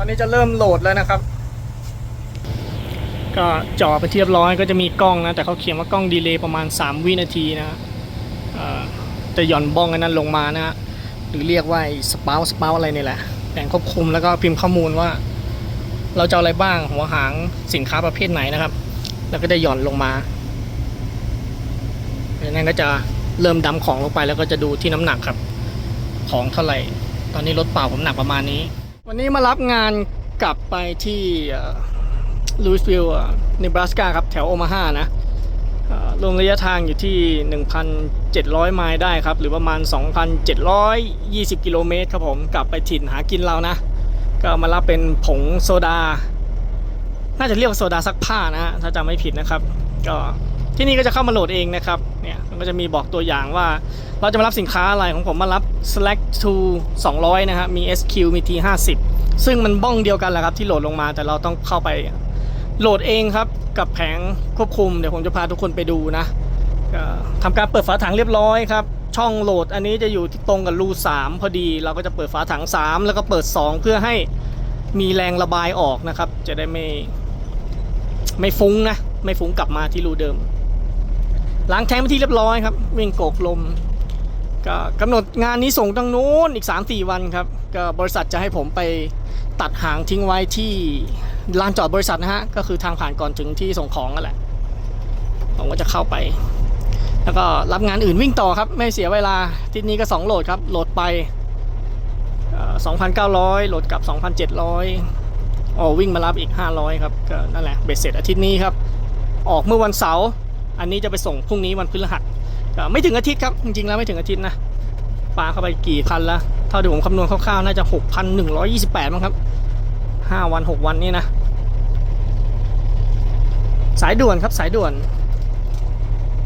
ตอนนี้จะเริ่มโหลดแล้วนะครับ ก็จ่อไปเรียบร้อยก็จะมีกล้องนะ แต่เขาเขียนว่ากล้องดีเลย์ประมาณ 3 วินาทีนะเอ่อจะหย่อนบ้องอันนั้นลงมานะฮะหรือเรียกว่าสปาวสปาวอะไรนี่แหละแผงควบคุมแล้วก็พิมพ์ข้อมูลว่า เราจะออะไรบ้างหัวหางสินค้าประเภทไหนนะครับ แล้วก็จะหย่อนลงมาจากนั้นก็จะเริ่มดำของลงไปแล้วก็จะดูที่น้ำหนักครับ ของเท่าไหร่ ตอนนี้รถเปล่าผมหนักประมาณนี้ วันนี้มารับงานกลับไปที่ลูอิสวิลล์เนบราสกาครับ แถวโอมาฮานะรวมระยะทางอยู่ที่ 1,700 ไมล์ได้ครับ หรือประมาณ 2,720 กิโลเมตรครับผม กลับไปถิ่นหากินเรานะ ก็มารับเป็นผงโซดา น่าจะเรียกโซดาซักผ้านะฮะ ถ้าจำไม่ผิดนะครับ ก็ที่นี่ก็จะเข้ามาโหลดเองนะครับ เนี่ยมันก็จะมีบอกตัวอย่างว่า เราจะมารับสินค้าอะไรของผมมารับ Slack 2 200 นะครับมี SQ มี T 50 ซึ่งมันบ้องเดียวกันแหละครับที่โหลดลงมาแต่เราต้องเข้าไปโหลดเองครับกับแผงควบคุมเดี๋ยวผมจะพาทุกคนไปดูนะทำการเปิดฝาถังเรียบร้อยครับช่องโหลดอันนี้จะอยู่ที่ตรงกับรู3พอดีเราก็จะเปิดฝาถัง 3 แล้วก็เปิด 2 เพื่อให้มีแรงระบายออกนะครับ จะได้ไม่ไม่ฟุ้งนะ ไม่ฟุ้งกลับมาที่รูเดิม ล้างแทงไปที่เรียบร้อยครับวิ่งโกกลม ก็กำหนดงานนี้ส่งตั้งนู้นอีก 3-4 วันครับ ก็บริษัทจะให้ผมไปตัดหางทิ้งไว้ที่ลานจอดบริษัทนะฮะ ก็คือทางผ่านก่อนถึงที่ส่งของนั่นแหละ ผมก็จะเข้าไป แล้วก็รับงานอื่นวิ่งต่อครับ ไม่เสียเวลาทีนี้ก็ 2 โหลดครับ โหลดไปเอ่อ2,900 โหลดกลับ 2,700อ๋อวิ่งมารับอีก 500 ครับก็นั่นแหละเบ็ดเสร็จอาทิตย์นี้ครับ ออกเมื่อวันเสาร์ อันนี้จะไปส่งพรุ่งนี้วันพฤหัสไม่ถึงอาทิตย์ครับ จริงๆแล้วไม่ถึงอาทิตย์นะปาเข้าไปกี่คันแล้วเท่าที่ผมคำนวณคร่าวๆน่าจะ 6,128มั้งครับ 5 วัน 6 วันนี่นะ สายด่วนครับสายด่วน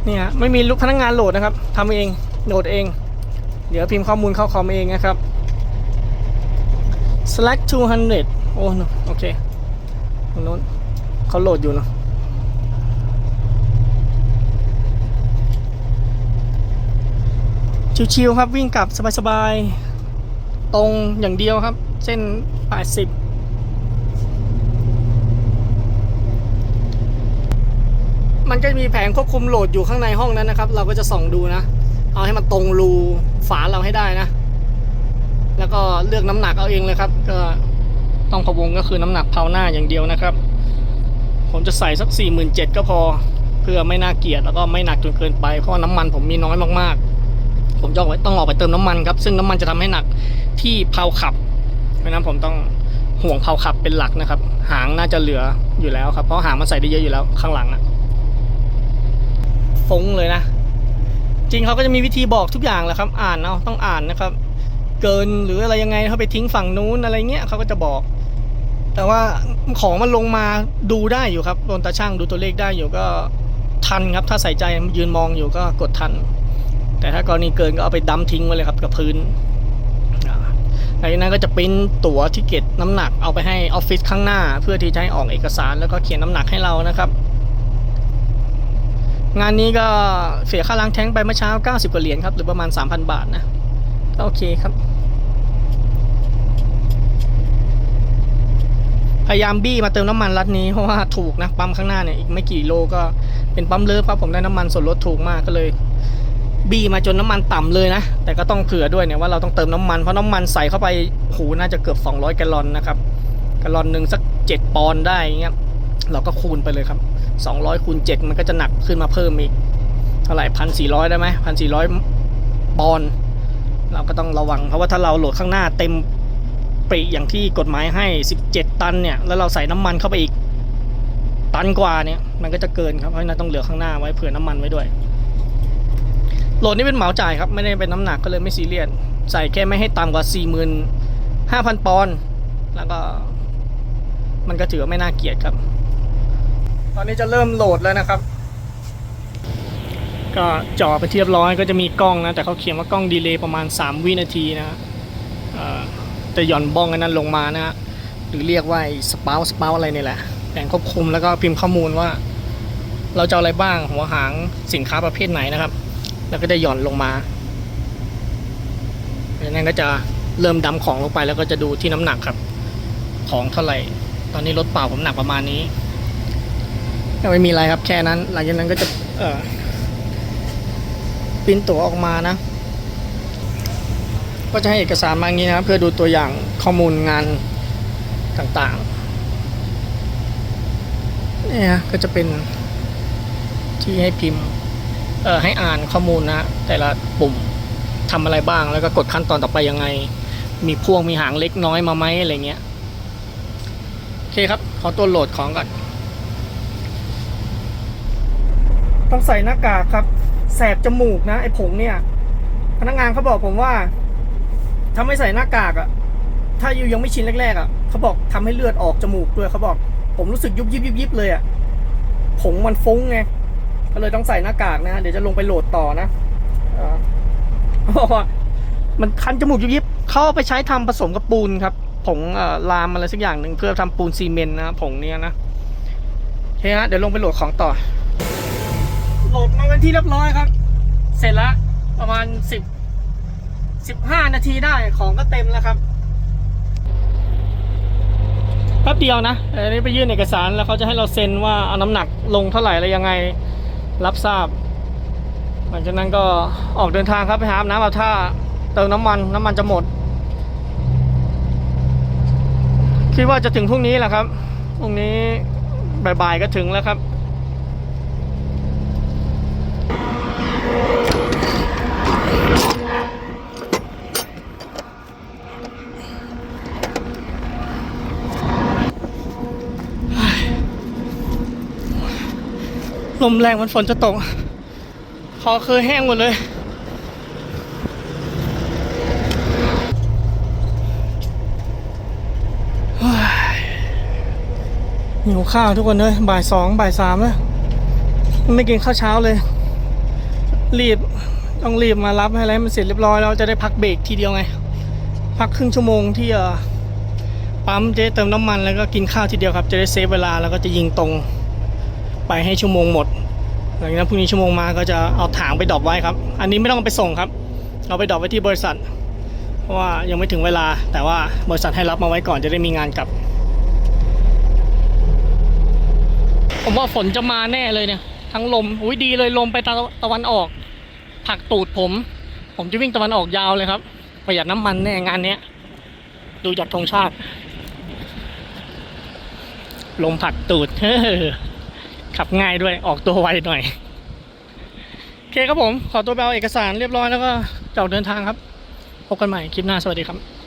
เนี่ยไม่มีลูกพนักงานโหลดนะครับทำเองโหลดเอง เดี๋ยวพิมพ์ข้อมูลเข้าคอมเองนะครับ slack 200 โอ้โอเคตรงนู้นเขาโหลดอยู่เนอะ ชิวๆครับวิ่งกลับสบายๆ ตรงอย่างเดียวครับ เส้น 80มันก็มีแผงควบคุมโหลดอยู่ข้างในห้องนั้นนะครับ เราก็จะส่องดูนะ เอาให้มันตรงรูฝาเราให้ได้นะ แล้วก็เลือกน้ำหนักเอาเองเลยครับ ก็ต้องพะวงก็คือน้ำหนักเพาหน้าอย่างเดียวนะครับ ผมจะใส่สัก47,000ก็พอ เพื่อไม่น่าเกลียดแล้วก็ไม่หนักจนเกินไป เพราะน้ำมันผมมีน้อยมากๆ ผมจะต้องออกไปเติมน้ำมันครับ ซึ่งน้ำมันจะทำให้หนักที่เพาขับ เพราะนั้นผมต้องห่วงเพาขับเป็นหลักนะครับ หางน่าจะเหลืออยู่แล้วครับ เพราะหางมันใส่ได้เยอะอยู่แล้วข้างหลังอะฟงเลยนะ จริงเขาก็จะมีวิธีบอกทุกอย่างแหละครับ อ่านเอาต้องอ่านนะครับ เกินหรืออะไรยังไงเขาไปทิ้งฝั่งนู้นอะไรเงี้ยเขาก็จะบอก แต่ว่าของมันลงมาดูได้อยู่ครับโดนตาช่างดูตัวเลขได้อยู่ก็ทันครับ ถ้าใส่ใจยืนมองอยู่ก็กดทัน แต่ถ้ากรณีเกินก็เอาไปดั้มทิ้งไว้เลยครับกับพื้นหลังจากนั้นก็จะปริ้นตั๋วทิเก็ตน้ำหนักเอาไปให้ออฟฟิศข้างหน้า เพื่อที่จะให้ออกเอกสารแล้วก็เขียนน้ำหนักให้เรานะครับ งานนี้ก็เสียค่าล้างแท้งไปเมื่อเช้า 90 กว่าเหรียญครับ หรือประมาณ 3,000 บาทนะก็โอเคครับ พยายามบี้มาเติมน้ำมันรัดนี้เพราะว่าถูกนะปั๊มข้างหน้าเนี่ยอีกไม่กี่โลก็เป็นปั๊มเลิฟครับผมได้น้ำมันส่วนลดถูกมากก็เลย บี้มาจนน้ำมันต่ำเลยนะ แต่ก็ต้องเผื่อด้วยเนี่ยว่าเราต้องเติมน้ำมัน เพราะน้ำมันใส่เข้าไปโหน่าจะเกือบ 200 แกลลอนนะครับ แกลลอนหนึ่งสัก 7 ปอนด์ได้อย่างเงี้ย เราก็คูณไปเลยครับ 200คูณ7มันก็จะหนักขึ้นมาเพิ่มอีก เท่าไหร่พันสี่ร้อยได้ไหมพันสี่ร้อยปอนด์ เราก็ต้องระวัง เพราะว่าถ้าเราโหลดข้างหน้าเต็มปริอย่างที่กฎหมายให้ 17 ตันเนี่ย แล้วเราใส่น้ำมันเข้าไปอีกตันกว่าเนี่ย มันก็จะเกินครับ เพราะฉะนั้นต้องเหลือข้างหน้าไว้เผื่อน้ำมันไว้ด้วย โหลดนี่เป็นเหมาจ่ายครับ ไม่ได้เป็นน้ำหนักก็เลยไม่ซีเรียสใส่แค่ไม่ให้ต่ำกว่า 45,000 ปอนด์แล้วก็ มันก็ถือว่าไม่น่าเกลียดครับ ตอนนี้จะเริ่มโหลดแล้วนะครับ ก็จ่อไปที่เรียบร้อยก็จะมีกล้องนะ แต่เขาเขียนว่ากล้องดีเลย์ประมาณ 3 วินาทีนะเอ่อจะหย่อนบ้องอันนั้นลงมานะฮะหรือเรียกว่าสปาวสปาวอะไรนี่แหละแผงควบคุมแล้วก็พิมพ์ข้อมูลว่า เราจะเอาอะไรบ้างหัวหางสินค้าประเภทไหนนะครับ แล้วก็จะหย่อนลงมาจากนั้นก็จะเริ่มดำของลงไปแล้วก็จะดูที่น้ำหนักครับ ของเท่าไหร่ ตอนนี้รถเปล่าผมหนักประมาณนี้ไม่มีอะไรครับแค่นั้น หลังจากนั้นก็จะเอ่อปิ้นตั๋วออกมานะ ก็จะให้เอกสารมาอย่างนี้นะครับ เพื่อดูตัวอย่างข้อมูลงานต่างๆ เนี่ยนะก็จะเป็นที่ให้พิมพ์ ให้อ่านข้อมูลนะแต่ละปุ่มทำอะไรบ้างแล้วก็กดขั้นตอนต่อไปยังไง มีพ่วงมีหางเล็กน้อยมาไหมอะไรเงี้ยโอเคครับขอตัวโหลดของก่อนต้องใส่หน้ากากครับ แสบจมูกนะไอ้ผงเนี่ย พนักงานเขาบอกผมว่า ถ้าไม่ใส่หน้ากากอะถ้าอยู่ยังไม่ชินแรกๆอะเขาบอกทำให้เลือดออกจมูกด้วยเขาบอก ผมรู้สึกยุบยิบยุบยิบเลยอะผงมันฟุ้งไง ก็เลยต้องใส่หน้ากากนะ เดี๋ยวจะลงไปโหลดต่อนะเอ่อเขาบอกว่ามันคันจมูกยุบยิบเขาเอาไปใช้ทำผสมกับปูนครับ ผงอ่อลามอะไรสักอย่างหนึ่งเพื่อทำปูนซีเมนต์นะผงเนี้ยนะโอเคฮะเดี๋ยวลงไปโหลดของต่อ โหลดมาเป็นที่เรียบร้อยครับ เสร็จแล้วประมาณสิบสิบห้านาทีได้ของก็เต็มแล้วครับแป๊บเดียวนะอันนี้ไปยื่นเอกสารแล้วเขาจะให้เราเซ็นว่าเอาน้ำหนักลงเท่าไหร่อะไรยังไง รับทราบ หลังจากนั้นก็ออกเดินทางครับไปหาอาบน้ำอาบท่าเติมน้ำมันน้ำมันจะหมด คิดว่าจะถึงพรุ่งนี้แหละครับพรุ่งนี้บ่ายๆก็ถึงแล้วครับ ลมแรงมันฝนจะตก คอคือแห้งหมดเลย หิวข้าวทุกคนเลยบ่ายสองบ่ายสามแล้ว ไม่กินข้าวเช้าเลย รีบต้องรีบมารับให้อะไรให้มันเสร็จเรียบร้อยแล้วจะได้พักเบรกทีเดียวไง พักครึ่งชั่วโมงที่เอ่อปั๊มจะได้เติมน้ำมันแล้วก็กินข้าวทีเดียวครับ จะได้เซฟเวลาแล้วก็จะยิงตรง ไปให้ชั่วโมงหมดหลังจากนั้นพรุ่งนี้ชั่วโมงมาก็จะเอาถังไปดรอปไว้ครับ อันนี้ไม่ต้องไปส่งครับ เอาไปดรอปไว้ที่บริษัท เพราะว่ายังไม่ถึงเวลาแต่ว่าบริษัทให้รับมาไว้ก่อนจะได้มีงานกลับ ผมว่าฝนจะมาแน่เลยเนี่ย ทั้งลมอุ้ยดีเลยลมไปตะตะวันออก ผักตูดผม ผมจะวิ่งตะวันออกยาวเลยครับประหยัดน้ำมันแน่งานเนี้ยดูจากธงชาติ ลมผักตูดเฮ้อ ขับง่ายด้วยออกตัวไวหน่อยโอเคครับผม ขอตัวไปเอาเอกสารเรียบร้อยแล้วก็จะออกเดินทางครับ พบกันใหม่คลิปหน้าสวัสดีครับ